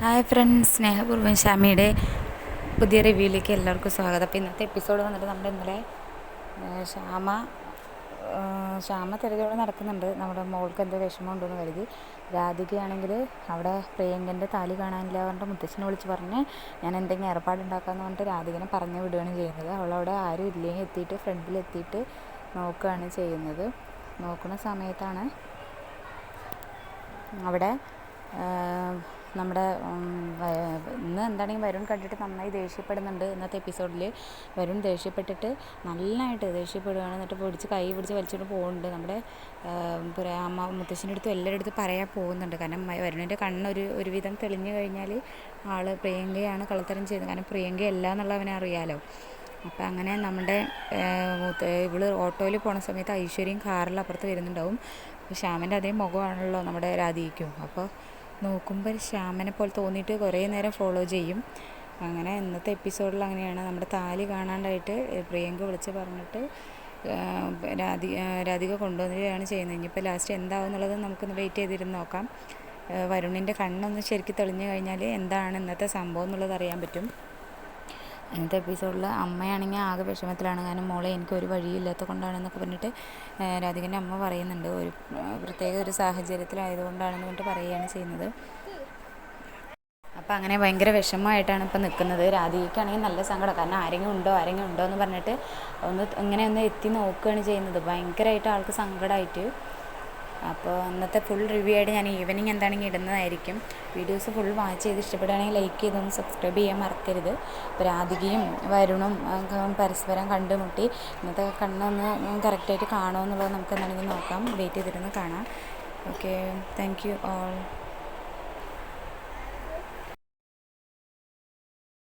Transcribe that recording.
Hi friends സ്നേഹപൂർവം ഷാമിയുടെ പുതിയ റിവ്യൂയിലേക്ക് എല്ലാവർക്കും സ്വാഗതം. അപ്പോൾ ഇന്നത്തെ എപ്പിസോഡ് വന്നിട്ട് നമ്മുടെ ഇന്നലെ ശ്യാമ ശ്യാമ തിരഞ്ഞോടെ നടക്കുന്നുണ്ട് നമ്മുടെ മോൾക്ക് എന്തോ വിഷമമുണ്ടെന്ന് കരുതി. രാധികയാണെങ്കിൽ അവിടെ പ്രിയങ്കന്റെ താലി കാണാനില്ല പറഞ്ഞിട്ട് മുത്തച്ഛനെ വിളിച്ച് പറഞ്ഞ് ഞാൻ എന്തെങ്കിലും ഏർപ്പാടുണ്ടാക്കാമെന്ന് പറഞ്ഞിട്ട് രാധികനെ പറഞ്ഞു വിടുകയാണ് ചെയ്യുന്നത്. അവളവിടെ ആരും ഇല്ലെങ്കിൽ എത്തിയിട്ട് ഫ്രണ്ടിലെത്തിയിട്ട് നോക്കുകയാണ് ചെയ്യുന്നത്. നോക്കുന്ന സമയത്താണ് അവിടെ നമ്മുടെ ഇന്ന് എന്താണെങ്കിൽ വരുൺ കണ്ടിട്ട് നന്നായി ദേഷ്യപ്പെടുന്നുണ്ട് ഇന്നത്തെ എപ്പിസോഡിൽ വരുൺ ദേഷ്യപ്പെട്ടിട്ട് നല്ലതായിട്ട് ദേഷ്യപ്പെടുകയാണ് എന്നിട്ട് പിടിച്ച് കൈ പിടിച്ച് വലിച്ചുകൊണ്ട് പോകുന്നുണ്ട് നമ്മുടെ അമ്മ മുത്തശ്ശിന്റെ അടുത്തും എല്ലാവരുടെ അടുത്തും പറയാൻ പോകുന്നുണ്ട്. കാരണം വരുണിന്റെ കണ്ണൊരു ഒരുവിധം തെളിഞ്ഞു കഴിഞ്ഞാൽ ആൾ പ്രിയങ്കയാണ് കള്ളത്തരം ചെയ്യുന്നത്. കാരണം പ്രിയങ്ക അല്ല എന്നുള്ള അവനെ അറിയാലോ. അപ്പം അങ്ങനെ നമ്മുടെ ഇവൾ ഓട്ടോയിൽ പോണ സമയത്ത് ഐശ്വര്യയും കാറിൽ അപ്പുറത്ത് വരുന്നുണ്ടാവും. ശ്യാമിന്റെ അതേ മുഖമാണല്ലോ നമ്മുടെ രാധിക്കും അപ്പോൾ നോക്കുമ്പോൾ ശ്യാമനെ പോലെ തോന്നിയിട്ട് കുറേ നേരം ഫോളോ ചെയ്യും. അങ്ങനെ ഇന്നത്തെ എപ്പിസോഡിൽ അങ്ങനെയാണ്. നമ്മുടെ താലി കാണാണ്ടായിട്ട് പ്രിയങ്ക വിളിച്ച് പറഞ്ഞിട്ട് രാധിക രാധിക കൊണ്ടുവന്നിട്ടാണ് ചെയ്യുന്നത്. ഇനിയിപ്പോൾ ലാസ്റ്റ് എന്താവും എന്നുള്ളത് നമുക്കൊന്ന് വെയിറ്റ് ചെയ്തിരുന്ന് നോക്കാം. വരുണിന്റെ കണ്ണൊന്ന് ശരിക്കും തെളിഞ്ഞു കഴിഞ്ഞാൽ എന്താണ് ഇന്നത്തെ സംഭവം എന്നുള്ളത് അറിയാൻ പറ്റും. ഇന്നത്തെ എപ്പിസോഡിൽ അമ്മയാണെങ്കിൽ ആകെ വിഷമത്തിലാണ്. കാരണം മോളെ എനിക്ക് ഒരു വഴിയില്ലാത്ത കൊണ്ടാണെന്നൊക്കെ പറഞ്ഞിട്ട് രാധികന്റെ അമ്മ പറയുന്നുണ്ട്. ഒരു പ്രത്യേക ഒരു സാഹചര്യത്തിലായതുകൊണ്ടാണെന്ന് പറഞ്ഞിട്ട് പറയുകയാണ് ചെയ്യുന്നത്. അപ്പം അങ്ങനെ ഭയങ്കര വിഷമമായിട്ടാണ് ഇപ്പം നിൽക്കുന്നത് രാധികയ്ക്കാണെങ്കിൽ നല്ല സങ്കടം. കാരണം ആരെങ്കിലും ഉണ്ടോ ആരെങ്കിലും ഉണ്ടോ എന്ന് പറഞ്ഞിട്ട് ഒന്ന് ഇങ്ങനെ ഒന്ന് എത്തി നോക്കുകയാണ് ചെയ്യുന്നത്. ഭയങ്കരമായിട്ട് ആൾക്ക് സങ്കടമായിട്ട് അപ്പോൾ അന്നത്തെ ഫുൾ റിവ്യൂ ആയിട്ട് ഞാൻ ഈവനിങ് എന്താണെങ്കിൽ ഇടുന്നതായിരിക്കും. വീഡിയോസ് ഫുൾ വാച്ച് ചെയ്ത് ഇഷ്ടപ്പെടുകയാണെങ്കിൽ ലൈക്ക് ചെയ്തൊന്ന് സബ്സ്ക്രൈബ് ചെയ്യാൻ മറക്കരുത്. രാധികയും വരുണും പരസ്പരം കണ്ടുമുട്ടി ഇന്നത്തെ കണ്ണൊന്ന് കറക്റ്റായിട്ട് കാണുമോ എന്നുള്ളത് നമുക്ക് എന്താണെങ്കിൽ നോക്കാം. വെയിറ്റ് ചെയ്തിരുന്ന് കാണാം. Okay thank you all